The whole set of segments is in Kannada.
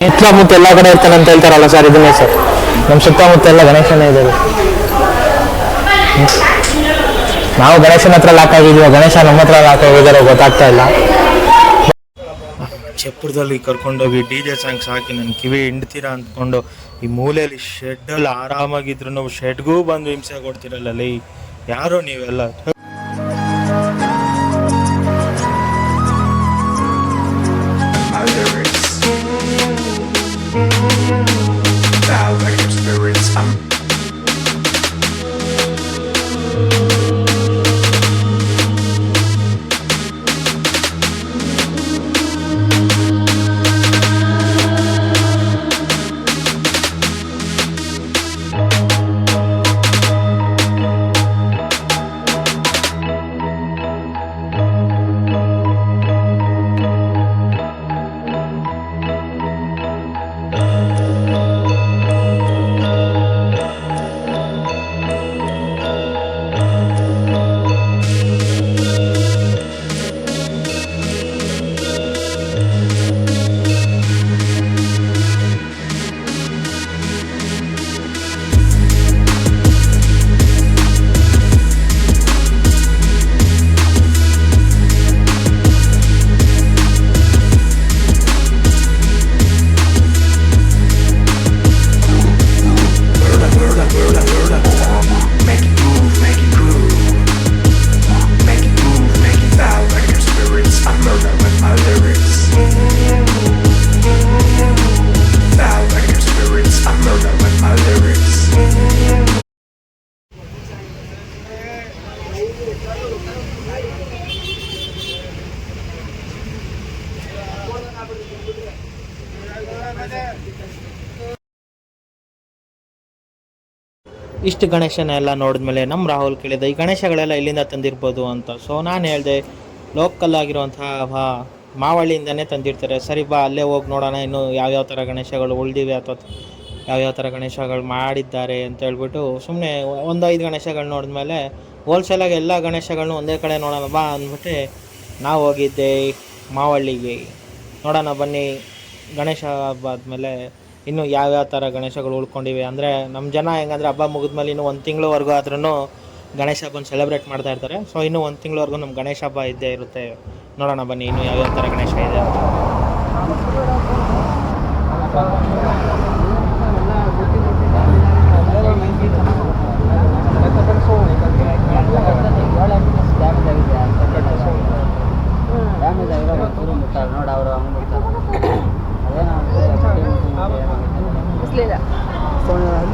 ಸುತ್ತಮುತ್ತ ಎಲ್ಲ ಕಡೆ ಇರ್ತಾನೆ ಅಂತ ಹೇಳ್ತಾರಲ್ಲ ಸರ್ ಇದನ್ನೇ ಸರ್ ನಮ್ಮ ಸುತ್ತಮುತ್ತ ಎಲ್ಲ ಗಣೇಶನೇ ಇದ್ದಾರೆ. ನಾವು ಗಣೇಶನ ಹತ್ರ ಲಾಕ್ ಆಗಿದೀವ, ಗಣೇಶ ನಮ್ಮ ಹತ್ರ ಲಾಕ್ ಆಗಿದ್ದಾರೆ, ಗೊತ್ತಾಗ್ತಾ ಇಲ್ಲ. ಚಪ್ಪರದಲ್ಲಿ ಕರ್ಕೊಂಡೋಗಿ ಡಿ ಜೆ ಸಾಂಗ್ಸ್ ಹಾಕಿ ನನ್ನ ಕಿವಿ ಹಿಂಡ್ತೀರಾ ಅಂದ್ಕೊಂಡು ಈ ಮೂಲೆಯಲ್ಲಿ ಶೆಡ್ಡಲ್ಲಿ ಆರಾಮಾಗಿದ್ರು ಶೆಡ್ಗೂ ಬಂದು ಹಿಂಸೆ ಕೊಡ್ತಿರಲ್ಲ ಲೈ. ಯಾರೋ ನೀವೆಲ್ಲ? ಇಷ್ಟು ಗಣೇಶನ ಎಲ್ಲ ನೋಡಿದ್ಮೇಲೆ ನಮ್ಮ ರಾಹುಲ್ ಕೇಳಿದ, ಈ ಗಣೇಶಗಳೆಲ್ಲ ಇಲ್ಲಿಂದ ತಂದಿರ್ಬೋದು ಅಂತ. ಸೊ ನಾನು ಹೇಳಿದೆ ಲೋಕಲ್ ಆಗಿರುವಂತಹ ಮಾವಳ್ಳಿಯಿಂದನೇ ತಂದಿರ್ತಾರೆ. ಸರಿ ಬಾ, ಅಲ್ಲೇ ಹೋಗಿ ನೋಡೋಣ, ಇನ್ನು ಯಾವ್ಯಾವ ಥರ ಗಣೇಶಗಳು ಉಳಿದಿವೆ ಅಥವಾ ಯಾವ್ಯಾವ ಥರ ಗಣೇಶಗಳು ಮಾಡಿದ್ದಾರೆ ಅಂತ ಹೇಳ್ಬಿಟ್ಟು ಸುಮ್ಮನೆ ಒಂದು ಐದು ಗಣೇಶಗಳು ನೋಡಿದ್ಮೇಲೆ ಹೋಲ್ಸೇಲಾಗಿ ಎಲ್ಲ ಗಣೇಶಗಳನ್ನೂ ಒಂದೇ ಕಡೆ ನೋಡೋಣ ಬಾ ಅಂದ್ಬಿಟ್ಟು ನಾವು ಹೋಗಿದ್ದೆ ಮಾವಳ್ಳಿಗೆ. ನೋಡೋಣ ಬನ್ನಿ, ಗಣೇಶ ಹಬ್ಬ ಆದಮೇಲೆ ಇನ್ನು ಯಾವ್ಯಾವ ಥರ ಗಣೇಶಗಳು ಉಳ್ಕೊಂಡಿವೆ? ಅಂದರೆ ನಮ್ಮ ಜನ ಹೆಂಗಂದ್ರೆ ಹಬ್ಬ ಮುಗಿದ್ಮೇಲೆ ಇನ್ನೂ ಒಂದು ತಿಂಗಳವರೆಗೂ ಆದ್ರೂ ಗಣೇಶ ಹಬ್ಬನ ಸೆಲೆಬ್ರೇಟ್ ಮಾಡ್ತಾ ಇರ್ತಾರೆ. ಸೊ ಇನ್ನೂ ಒಂದು ತಿಂಗಳವರೆಗೂ ನಮ್ಮ ಗಣೇಶ ಹಬ್ಬ ಇದ್ದೇ ಇರುತ್ತೆ. ನೋಡೋಣ ಬನ್ನಿ ಇನ್ನು ಯಾವ್ಯಾವ ಥರ ಗಣೇಶ ಇದೆ ಅಂತ. ನೋಡಿ ಅವರು ಅಲ್ಲಿ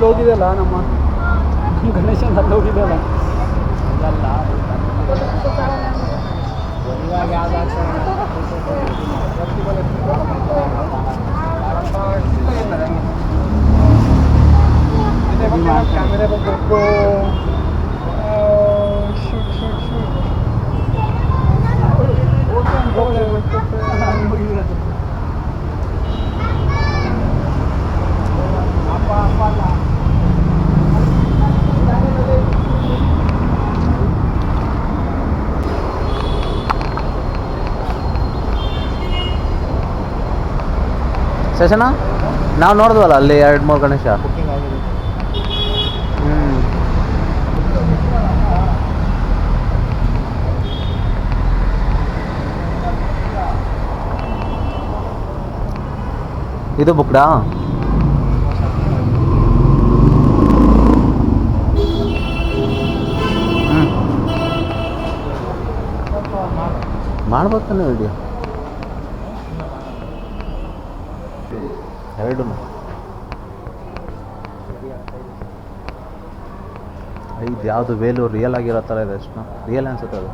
ಹೋಗಿದೆಯಲ್ಲ ನಮ್ಮ ಗಣೇಶನ ಅಲ್ಲೋಗಿದೆಯಲ್ಲ? ಹೋಗಿದೆಯಲ್ಲ ಇವಾಗ ಕ್ಯಾಮೆರಾ ಬಂದು ಶಶನ ನಾವು ನೋಡಿದ್ವಲ್ಲ ಅಲ್ಲಿ ಎರಡು ಮೂರು ಗಣೇಶ. ಇದು ಬುಕ್ಡಾ ಮಾಡ್ಬೇಕು ವಿಡಿಯೋ ಇದು ಯಾವುದು ವೇಲು ರಿಯಲ್ ಆಗಿರೋ ಥರ ಇದೆ ಅಷ್ಟು. ರಿಯಲ್ ಅನ್ಸುತ್ತೆ ಅದು.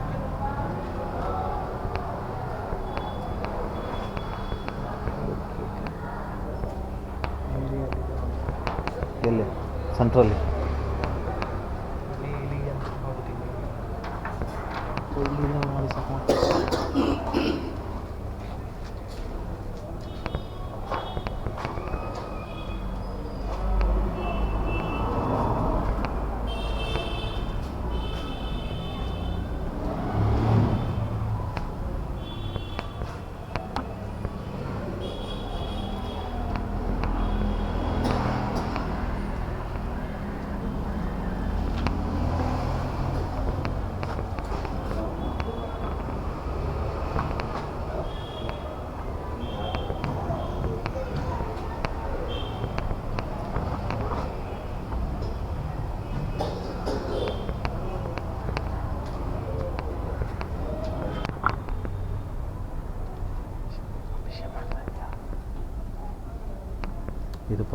ಎಲ್ಲಿ? ಸೆಂಟ್ರಲ್ಲಿ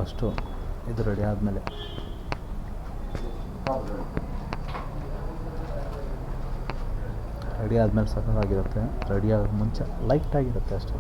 ಫಸ್ಟು ಇದು ರೆಡಿ ಆದಮೇಲೆ. ರೆಡಿ ಆದಮೇಲೆ ಸಕ್ಕತ್ತಾಗಿರುತ್ತೆ ರೆಡಿ ಆಗೋದು ಮುಂಚೆ ಲೈಟ್ ಆಗಿರುತ್ತೆ ಅಷ್ಟೇ.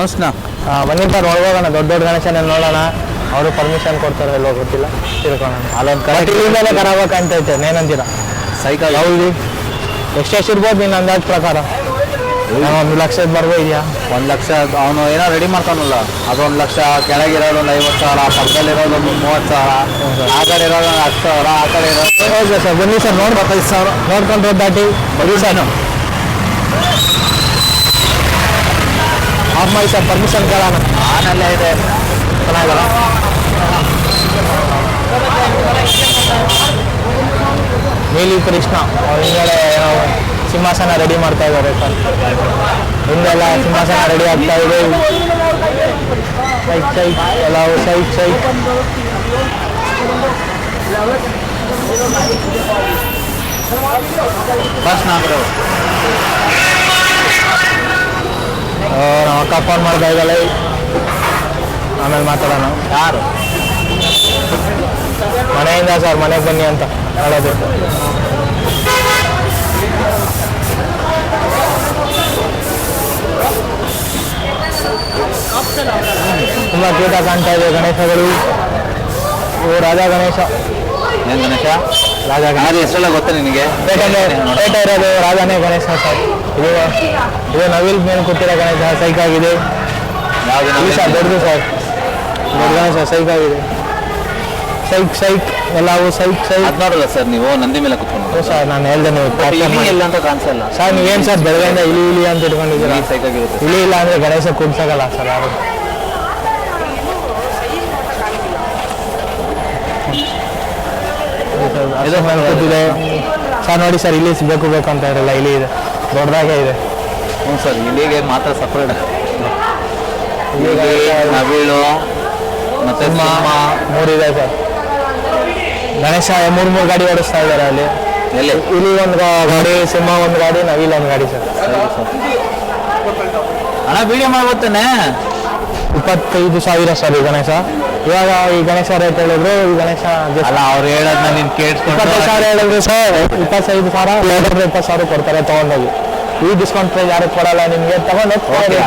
ಹೌಸ್ನಾ? ಬನ್ನಿ ಸರ್ ಒಳಗೋಗೋಣ ದೊಡ್ಡ ದೊಡ್ಡ ಗಣೇಶನ ನೋಡೋಣ. ಅವರು ಪರ್ಮಿಷನ್ ಕೊಡ್ತಾರೆ ಎಲ್ಲೋ ಗೊತ್ತಿಲ್ಲ. ತಿಳ್ಕೊಳ್ಳೋಣ ಅಲ್ಲೊಂದು ಕರೆಕ್ಟ್ ಇಲ್ಲಿಂದಲೇ ಖರಾಬ್ ಕಾಣ್ತೈತೆ ಏನಂತೀರ ಸೈಕಲ್ ಹೌದು. ಎಷ್ಟೆಷ್ಟು ಇರ್ಬೋದು ನಿನ್ನ ಅಂದಾಜು ಪ್ರಕಾರ? ಒಂದು ಲಕ್ಷದ ಇದೆಯಾ? ಒಂದು ಲಕ್ಷ ಅವನು ಏನೋ ರೆಡಿ ಮಾಡ್ತಾನಲ್ಲ. ಅದೊಂದು ಲಕ್ಷ ಕೆಳಗಿರೋದು ಒಂದು ಐವತ್ತು ಸಾವಿರ ಪಕ್ಕದಲ್ಲಿರೋದು ಒಂದು ಮೂವತ್ತು ಸಾವಿರ. ಆ ಕಡೆ ಇರೋದು ಒಂದು ಹತ್ತು ಸಾವಿರ ಆ ಕಡೆ ಇರೋದು ಓಕೆ ಸರ್ ಬನ್ನಿ ಸರ್ ನೋಡ್ಬೇಕು ಐದು ಸಾವಿರ. ನೋಡ್ಕೊಂಡು ದಾಟಿ. ಬರೀ ಸರ್ ಪರ್ಮಿಷನ್ ಕೇಳೋಣ ಆನೆಲ್ಲ ಇದೆ. ಚೆನ್ನಾಗಲ್ಲ. ನೀಲಿ ಕೃಷ್ಣ. ಅವ್ರ ಹಿಂದ್ಗಡೆ ಏನೋ ಸಿಂಹಾಸನ ರೆಡಿ ಮಾಡ್ತಾ ಇದ್ದಾರೆ ಸರ್. ಹಿಂದೆಲ್ಲ ಸಿಂಹಾಸನ ರೆಡಿ ಆಗ್ತಾ ಇದೆ. ಸೈಟ್ ಸೈಟ್ ಎಲ್ಲ ಸೈಟ್ ಸೈಟ್ ಬಸ್ ನಾಲ್ಕು ನಮ್ಮ ಅಕ್ಕ ಫೋನ್ ಮಾಡ್ತಾ ಇದ್ದಾಳೆ ಆಮೇಲೆ ಮಾತಾಡೋಣ. ಯಾರು? ಮನೆಯಿಂದ ಸರ್, ಮನೆಗೆ ಬನ್ನಿ ಅಂತ ಹೇಳೋದು ತುಂಬ ಕೀಟ ಕಾಣ್ತಾ ಇದೆ ಗಣೇಶಗಳು. ಓ ರಾಜಾ ಗಣೇಶ. ಏನು ಗಣೇಶ? ರಾಜಾ ಗಣೇಶ ಅದು ಹೆಸರೆಲ್ಲ ಗೊತ್ತಾ ನಿನಗೆ? ಪೇಟೆ ಇರೋದು ರಾಜಾನೇ ಗಣೇಶ ಸರ್. ಇದು ಇದು ನವಿಲ್ ಮೇಲೆ ಕೊಟ್ಟಿರೋ ಗಣೇಶ ಸೈಕ್ ಆಗಿದೆ. ಯಾವ್ದು ಸರ್ ದೊಡ್ಡದು ಸರ್. ದೊಡ್ಡ ಗಣೇಶ ಸೈಕ್ ಆಗಿದೆ. ಸೈಕ್ ಸೈಕ್ ಎಲ್ಲವೂ ಸೈಕ್ ಸೈಕ್. ನೋಡಲ್ಲ ಸರ್ ನೀವು ನಂದಿ ಮೇಲೆ ಕುತ್ಕೊಂಡು. ಸರ್ ನಾನು ಹೇಳ್ದೆ ನೀವು capture ಇಲ್ಲ ಅಂತ ಕಾಣಿಸಲ್ಲ ಸರ್ ನೀವೇನು ಸರ್ ಬೆಳಗ್ಗೆಯಿಂದ ಇಲಿ ಇಲಿ ಅಂತ ಇಟ್ಕೊಂಡಿದ್ದೀರಾ? ಸೈಕ್ ಸೈಕಾಗಿರುತ್ತೆ ಇಲಿ ಇಲ್ಲ ಅಂದ್ರೆ ಗಣೇಶ ಕೂಡ್ಸೋಗಲ್ಲ ಸರ್ ಯಾರು? ಇದು ಸರ್ ನೋಡಿ ಸರ್ ಇಲ್ಲಿ ಬೇಕು ಬೇಕು ಅಂತ ಇರಲ್ಲ ಇಲ್ಲಿ ಇದೆ. ದೊಡ್ಡದಾಗೆ ಇದೆ. ಹ್ಞೂ ಸರ್ ಇಲ್ಲಿಗೆ ಮಾತ್ರ ಸಪ್ರೇಟ್. ಇಲ್ಲಿಗೆ ನವಿಲು ಮತ್ತೆ ಮೂರಿದೆ ಸರ್. ಗಣೇಶ ಮೂರು ಮೂರು ಗಾಡಿ ಓಡಿಸ್ತಾ ಇದ್ದಾರೆ ಅಲ್ಲಿ. ಎಲ್ಲಿ? ಇಲ್ಲಿ ಒಂದು ಗಾಡಿ ಸಿಂಹ ಒಂದು ಗಾಡಿ ನವಿಲ್ ಒಂದು ಗಾಡಿ ಸರ್. ಅಣ್ಣ ವಿಡಿಯೋ ಮಾಡ್ಬೋತಾನೆ ಇಪ್ಪತ್ತೈದು ಸಾವಿರ ಸರ್ ಗಣೇಶ. ಇವಾಗ ಈ ಗಣೇಶ ರೇಟ್ ಹೇಳಿದ್ರು ಈ ಗಣೇಶ ಅಲ್ಲ ಅವ್ರು ಹೇಳೋದನ್ನ ನೀನು ಕೇಳಿಸ್ಕೊಂಡು ಇಪ್ಪತ್ತೈದು ಸಾವಿರ ಹೇಳಿದ್ರು ಸರ್. ಇಪ್ಪತ್ತೈದು ಸಾವಿರ ಲೇಟರ್ ಇಪ್ಪತ್ತು ಸಾವಿರ ಕೊಡ್ತಾರೆ ತೊಗೊಂಡೋಗಿ. ಈ ಡಿಸ್ಕೌಂಟ್ ಪ್ರೈಸ್ ಯಾರು ಕೊಡಲ್ಲ ನಿಮಗೆ ತಗೊಂಡು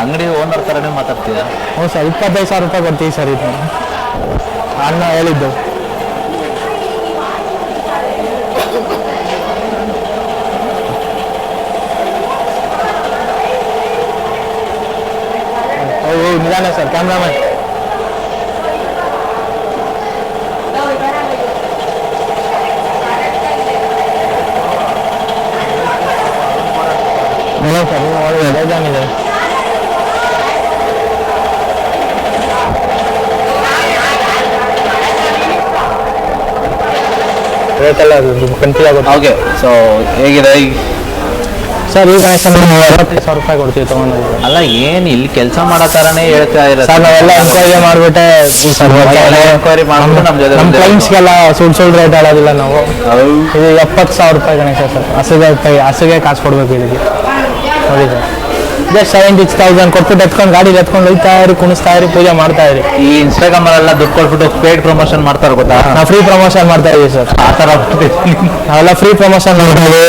ಅಂಗಡಿ ಓನರ್ ಥರನೇ ಮಾತಾಡ್ತೀಯಾ ಹ್ಞೂ ಸರ್ ಇಪ್ಪತ್ತೈದು ಸಾವಿರ ರೂಪಾಯಿ ಕೊಡ್ತೀವಿ ಸರ್ ಇದು. ಅಣ್ಣ ಹೇಳಿದ್ದು. ಓ ನಿಧಾನ ಸರ್ ಕ್ಯಾಮ್ರಾಮನ್ ಸರ್ ಒಳ್ಳೆ ಬೇಜಾನಿದೆ ರೇಟ್ ಎಲ್ಲ ಕಂಟಿ ಆಗುತ್ತೆ ಓಕೆ ಸೊ ಹೇಗಿದೆ ಸರ್ ಈ ಗಣೇಶ ನಾವು ಅರವತ್ತೈದು ಸಾವಿರ ರೂಪಾಯಿ ಕೊಡ್ತೀವಿ ತೊಗೊಂಡೋಗಿ ಅಲ್ಲ ಏನು ಇಲ್ಲಿ ಕೆಲಸ ಮಾಡೋ ಥರನೇ ಹೇಳ್ತಾ ಇರೋದು ಸರ್ ನಾವೆಲ್ಲ ಎನ್ಕ್ವೈರಿ ಮಾಡಿಬಿಟ್ಟೆ ಸರ್ enquiry ಮಾಡ್ಬಿಟ್ಟು ನಮ್ಮ ಜೊತೆ ನಮ್ಮ. ಕ್ಲೈಂಟ್ಸ್ಗೆಲ್ಲ ಸುಳ್ಳು ಸುಳ್ಳು ರೇಟ್ ಹೇಳೋದಿಲ್ಲ ನಾವು. ಇದು ಎಪ್ಪತ್ತು ಸಾವಿರ ರೂಪಾಯಿ ಗಣೇಶ ಸರ್ ಹಸಿಗೆ ಹಸುಗೆ ಕಾಸು ಕೊಡಬೇಕು ಇದಕ್ಕೆ ನೋಡಿ ಸರ್ ಜಸ್ಟ್ ಸೆವೆಂಟಿ ತೌಸಂಡ್ ಕೊಟ್ಬಿಟ್ಟು ಎತ್ಕೊಂಡು ಗಾಡಿ ಎತ್ಕೊಂಡು ಹೋಗ್ತಾ ಇರಿ ಕುಣಿಸ್ತಾ ಇರಿ ಪೂಜೆ ಮಾಡ್ತಾ ಇರಿ. ಈ ಇನ್ಸ್ಟಾಗ್ರಾಮ್ ಅಲ್ಲೆಲ್ಲ ದುಡ್ಡು ಕೊಟ್ಬಿಟ್ಟು ಪೇಡ್ ಪ್ರಮೋಷನ್ ಮಾಡ್ತಾರೆ ಗೊತ್ತಾ? ನಾವು ಫ್ರೀ ಪ್ರಮೋಷನ್ ಮಾಡ್ತಾ ಇದೀವಿ ಸರ್. ಆ ಥರ ನಾವೆಲ್ಲ ಫ್ರೀ ಪ್ರಮೋಷನ್ ಮಾಡ್ಬೋದು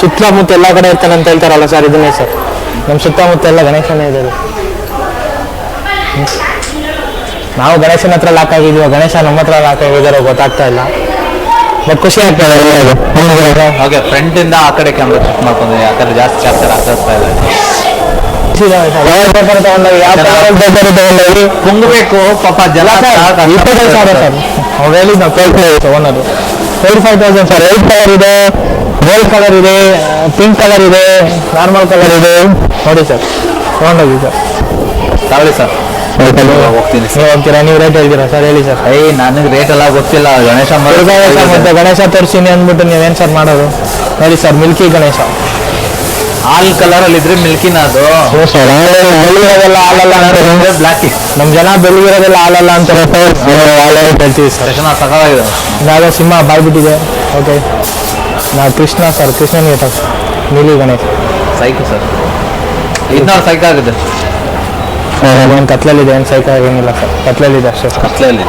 ಸುತ್ತಮುತ್ತ ಎಲ್ಲ ಕಡೆ ಇರ್ತಾನೆ ಅಂತ ಹೇಳ್ತಾರಲ್ಲ ಸರ್ ಇದನ್ನೇ ಸರ್. ನಮ್ಮ ಸುತ್ತಮುತ್ತ ಎಲ್ಲ ಗಣೇಶನೇ ಇದ್ದಾರೆ ನಾವು ಗಣೇಶನ ಹತ್ರ ಲಾಕ್ ಆಗಿದೀವೋ ಗಣೇಶ ನಮ್ಮ ಹತ್ರ ಲಾಕ್ ಆಗಿದಾರೋ ಗೊತ್ತಾಗ್ತಾ ಇಲ್ಲ. ಬಟ್ ಖುಷಿ ಆಗ್ತದೆ ಒಳ್ಳೆಯದು. ಸರ್. ಓಕೆ ಫ್ರಂಟಿಂದ ಆ ಕಡೆ ಕ್ಯಾಮ್ರಾ ಚೆಕ್ ಆ ಯಾಕಂದ್ರೆ ಜಾಸ್ತಿ ಚಾಪ್ಟರ್ ಆಗ್ತಾ ಇದೆ. ಸರ್. paper ತಗೊಂಡೋಗಿ ಯಾವ paper paper ತಗೊಂಡೋಗಿ ಕುಂಗಬೇಕು ಪಾಪ ಜಲ ಇಪ್ಪತ್ತೈದು ಸಾವಿರ ಸರ್. ಅವ್ರು ಹೇಳಿದ್ ನಾವು ಕೇಳ್ತೀವಿ ತೊಗೊಳೋದು twenty five thousand sir. White colour ಇದೆ ಗೋಲ್ಡ್ ಕಲರ್ ಇದೆ ಪಿಂಕ್ ಕಲರ್ ಇದೆ ನಾರ್ಮಲ್ ಕಲರ್ ಇದೆ. ನೋಡಿ ಸರ್ ತಗೊಂಡೋಗಿ ಸರ್. ತಗೊಳ್ಳಿ ಸರ್. ಹೋಗ್ತೀನಿ ನೀವು ಹೋಗ್ತೀರಾ ನೀವು ರೇಟ್ ಹೇಳ್ತೀರಾ ಸರ್ ಹೇಳಿ ಸರ್ ಏಯ್ ನನಗೆ ರೇಟ್ ಎಲ್ಲ ಗೊತ್ತಿಲ್ಲ ಗಣೇಶ ಮತ್ತೆ ಗಣೇಶ ತೋರಿಸ್ತೀನಿ ಅಂದ್ಬಿಟ್ಟು ನೀವೇನು ಸರ್ ಮಾಡೋದು ನೋಡಿ ಸರ್ ಮಿಲ್ಕಿ ಗಣೇಶ ಹಾಲ್ ಕಲರ್ ಅಲ್ಲಿ ಇದ್ರೆ ಮಿಲ್ಕಿನ ಅದು ಬೆಳ್ಳಿರೋದೆಲ್ಲ ಹಾಲಲ್ಲ ಅಂದ್ರೆ ಬ್ಲಾಕ್ ನಮ್ಮ ಜನ ಬೆಳ್ಳಿರೋದೆಲ್ಲ ಹಾಲಲ್ಲ ಅಂತಾರೆ ಸರ್ ಅಂತ ಹೇಳ್ತೀವಿ ಸರ್ ತಕ್ಷಣ ಸಕಾಲಾಗಿದೆ ಇದಾಗ ಸಿಂಹ ಬಾಯ್ಬಿಟ್ಟಿದೆ ಓಕೆ ನಾ ಕೃಷ್ಣ ಸರ್ ಕೃಷ್ಣನಿಗೆ ನೀಲಿ ಗಣೇಶ ಸೈಕ್ ಸರ್ ಇದನ್ನ ಸೈಕ್ ಆಗಿದೆ ಏನು ಕತ್ಲಲ್ಲಿದೆ ಏನು ಸೈಕ ಏನಿಲ್ಲ ಸರ್. ಕತ್ಲಲ್ಲಿದೆ ಅಷ್ಟೇ ಸರ್. ಕತ್ಲೆಯಲ್ಲಿ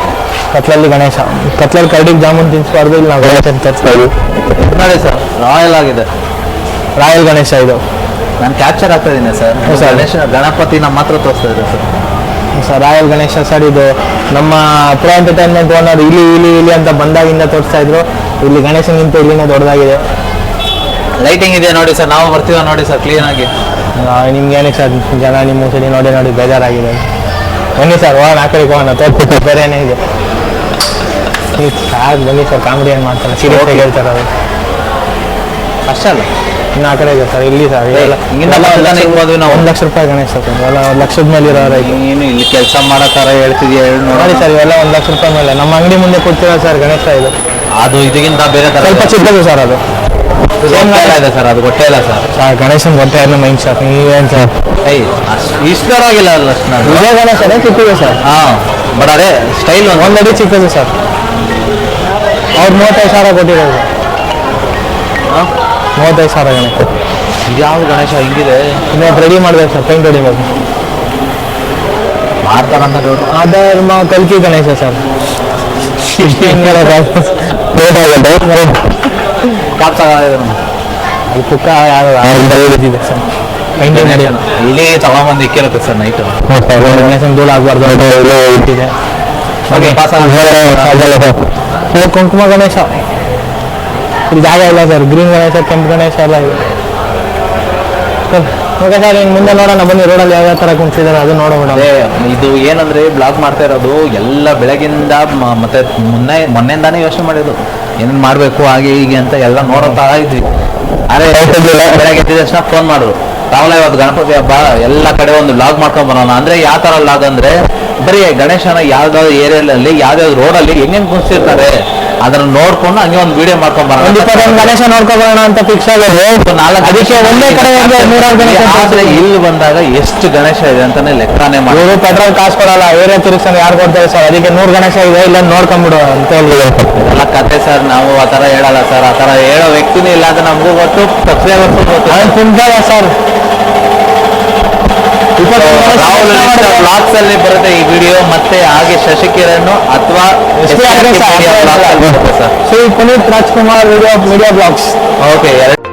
ಕತ್ಲಲ್ಲಿ ಗಣೇಶ. ಕತ್ಲಲ್ಲಿ ಕರ್ಡಿಗೆ ಜಾಮೂನ್ ತಿನ್ಸ್ಬಾರ್ದು ಇಲ್ಲಿ ನಾವು ಗಣೇಶ ತರಿಸ್ಬಾರ್ದು ನೋಡಿ ಸರ್ ರಾಯಲ್ ಆಗಿದೆ. ರಾಯಲ್ ಗಣೇಶ ಇದು. ನಾನು ಕ್ಯಾಪ್ಚರ್ ಆಗ್ತಾ ಇದ್ದೀನಿ ಸರ್. ಸರ್. ಗಣೇಶ ಗಣಪತಿ ನಮ್ಮ ಮಾತ್ರ ತೋರಿಸ್ತಾ ಇದೆ sir. Sir royal Ganesha sir ಇದು ನಮ್ಮ ಪ್ರೋ ಎಂಟರ್ಟೈನ್ಮೆಂಟ್ ಓನರ್ ಇಲ್ಲಿ ಇಲ್ಲಿ ಇಲ್ಲಿ ಅಂತ ಬಂದಾಗಿಂದ ತೋರಿಸ್ತಾ ಇದ್ರು. ಇಲ್ಲಿ ಗಣೇಶನಿಗಿಂತ ಇಲ್ಲಿನೇ ದೊಡ್ಡದಾಗಿದೆ. ಲೈಟಿಂಗ್ ಇದೆ ನೋಡಿ ಸರ್? ನಾವು ಬರ್ತೀವ ನೋಡಿ ಸರ್ ಕ್ಲೀನ್ ಆಗಿ. ನಿಮ್ಗೆ ಏನಕ್ಕೆ ಸರ್ ಜನ ನಿಮ್ಮ ಸರಿ ನೋಡಿ ನೋಡಿ ಬೇಜಾರಾಗಿದೆ. ಬನ್ನಿ ಸರ್ ಹೋಗೋಣ ಆ ಕಡೆಗೆ ಹೋಗೋಣ ತೋರ್ಬಿಟ್ಟು ಬೇರೆನೇ ಇದೆ. ನೀವು ಬನ್ನಿ ಸರ್ ಕಾಮಿಡಿ ಏನು ಮಾಡ್ತಾರೆ? ಸೀರಿಯಸ್ ಹೇಳ್ತಾರೆ ಅವರು. ಅಷ್ಟೇ ಅಲ್ಲ. ಇನ್ನು ಆ ಕಡೆ ಇದೆ ಸರ್ ಇಲ್ಲಿ ಸರ್ ಎಲ್ಲ ಹಿಂಗಿಂದ ಬಂದ ಹಿಂಗ್ ನಾವು. ಒಂದು ಲಕ್ಷ ರೂಪಾಯಿ ಗಣೇಶ ಸರ್ ಇವೆಲ್ಲ ಒಂದು ಲಕ್ಷದ ಮೇಲೆ ಇರೋ ಏನು ಇಲ್ಲಿ ಕೆಲಸ ಮಾಡೋ ಥರ ಹೇಳ್ತಿದ್ಯಾ ಹೇಳಿ ನೋಡಿ ಸರ್ ಇವೆಲ್ಲ ಒಂದು ಲಕ್ಷ ರೂಪಾಯಿ ಮೇಲೆ. ನಮ್ಮ ಅಂಗಡಿ ಮುಂದೆ ಕೊಡ್ತೀರಾ ಸರ್ ಗಣೇಶ ಇದು. ಅದು ಇದಕ್ಕಿಂತ ಬೇರೆ ಸ್ವಲ್ಪ ಚಿಕ್ಕದು ಸರ್ ಅದು. ಇದೆ ಸರ್ ಅದು ಗೊತ್ತೇ ಇಲ್ಲ ಸರ್. ಸರ್ ಗಣೇಶನ್ ಗೊತ್ತೇ ಇಲ್ಲ ಮೈಂಡ್ ಶಾಪ್ ನೀವೇನು ಸರ್ ಏಯ್ ಇಷ್ಟರಾಗಿಲ್ಲ ಅಲ್ಲ ಅಷ್ಟು ನಾನು. ವಿಜಯ ಗಣೇಶನೇ ಚಿಕ್ಕಿದೆ ಸರ್ ಹಾಂ ಬಟ್ ಅದೇ ಸ್ಟೈಲ್ ಒಂದು. ಅಡಿ ಚಿಕ್ಕದು ಸರ್ ಅವ್ರು ಮೂವತ್ತೈದು ಸಾವಿರ ಕೊಟ್ಟಿರೋದು. ಮೂವತ್ತೈದು ಸಾವಿರ ಗಣೇಶ. ಯಾವ ಗಣೇಶ ಹಿಂಗಿದೆ? ಇನ್ನ ರೆಡಿ ಮಾಡ್ಬೇಕು ಸರ್ ಪೇಂಟ್ ಹೊಡಿಬೇಕು ಮಾಡ್ತಾರಂತ ಅಧರ್ಮ ಕಲ್ಕಿ ಗಣೇಶ ಸರ್ ಕ್ಯಾಪ್ಸ್ ಅದು ಪುಕ್ಕ ಯಾರು ಸರ್ ಪೇಂಟಿಂಗ್ ನಡೆಯೋಣ ಇಲ್ಲಿ ತಗೊಂಬಂದು ಇಕ್ಕಿರುತ್ತೆ ಸರ್ ನೈಟು ಗಣೇಶನ್ ಧೂಳು ಆಗ್ಬಾರ್ದು ಇಟ್ಟಿದೆ. ಸರ್ ಕುಂಕುಮ ಗಣೇಶ. ಇಲ್ಲಿ ಜಾಗ ಇಲ್ಲ ಸರ್. ಗ್ರೀನ್ ಗಣೇಶ ಕೆಂಪು ಗಣೇಶ ಎಲ್ಲ ಇದೆ. ಸರ್ ಓಕೆ ಸರ್ ಇನ್ನು ಮುಂದೆ ನೋಡೋಣ. ಬನ್ನಿ ರೋಡಲ್ಲಿ ಯಾವ ತರ ಕುಂತಿದ್ದಾರೆ ಅದು ನೋಡೋಣ. ಇದು ಏನಂದ್ರೆ ಬ್ಲಾಕ್ ಮಾಡ್ತಾ ಇರೋದು ಎಲ್ಲ ಬೆಳಗಿಂದ ಮತ್ತೆ ಮೊನ್ನೆ ಮೊನ್ನೆಯಿಂದಾನೇ ಯೋಚನೆ ಮಾಡಿದ್ದು. ಏನೇನು ಮಾಡಬೇಕು, ಹಾಗೆ ಹೀಗೆ ಅಂತ ಎಲ್ಲ ನೋಡೋತಾ ಇದ್ವಿ. ಅರೆ ಬೆಳಗ್ಗೆ ತಕ್ಷಣ ಫೋನ್ ಮಾಡಿದ್ರು. ರಾಮಲ, ಇವತ್ತು ಗಣಪತಿ ಹಬ್ಬ, ಎಲ್ಲ ಕಡೆ ಒಂದು ಲಾಗ್ ಮಾಡ್ಕೊಂಡ್ ಬರೋಣ. ಅಂದ್ರೆ ಯಾವ ತರ ಲಾಗ್ ಅಂದ್ರೆ, ಬರೀ ಗಣೇಶನ ಯಾವ್ದಾವ್ದು ಏರಿಯಾದಲ್ಲಿ ಯಾವ್ದಾವ್ದು ರೋಡಲ್ಲಿ ಹೆಂಗ್ ಕುಣಿಸಿರ್ತಾರೆ ಅದನ್ನ ನೋಡ್ಕೊಂಡು ಹಂಗೆ ಒಂದು ವಿಡಿಯೋ ಮಾಡ್ಕೊಂಡ್ ಬರೋಣ. ಒಂದು ಇಪ್ಪತ್ತೊಂದು ಗಣೇಶ ನೋಡ್ಕೊಬರೋಣ ಅಂತ ಫಿಕ್ಸ್ ಆಗೋದು. ನಾಲ್ಕು ಅದಕ್ಕೆ ಒಂದೇ ಕಡೆ ನೂರಾರು ಗಣೇಶ ಆದ್ರೆ ಇಲ್ಲಿ ಬಂದಾಗ ಎಷ್ಟು ಗಣೇಶ ಇದೆ ಅಂತಾನೆ ಲೆಕ್ಕನೇ ಮಾಡಿ ಪೆಟ್ರೋಲ್ ಕಾಸ್ ಕೊಡಲ್ಲ ಏರಿಯಾ ತಿರುಗಿಸೋದು ಯಾರು ಕೊಡ್ತಾರೆ ಸರ್? ಅದಕ್ಕೆ ನೂರು ಗಣೇಶ ಇದೆ ಇಲ್ಲ ನೋಡ್ಕೊಂಬಿಡು ಅಂತ ಹೇಳಿ. ಎಲ್ಲ ಕತೆ ಸರ್ ನಾವು ಆ ಥರ ಹೇಳಲ್ಲ ಸರ್. ಆ ಥರ ಹೇಳೋ ವ್ಯಕ್ತಿನೇ ಇಲ್ಲ ಅಂತ ನಮಗೂ ಗೊತ್ತು. ಸಬ್ಸ್ಕ್ರೈಬರ್ಸ್ ಗೊತ್ತು ತಿಂತಾವ ಸರ್. ಬ್ಲಾಗ್ಸ್ ಅಲ್ಲಿ ಬರುತ್ತೆ ಈ ವಿಡಿಯೋ ಮತ್ತೆ ಹಾಗೆ ಶಶಿಕಿರಣ್ ಅಥವಾ Shri Puneeth Rajkumar video media blogs okay ಎರಡು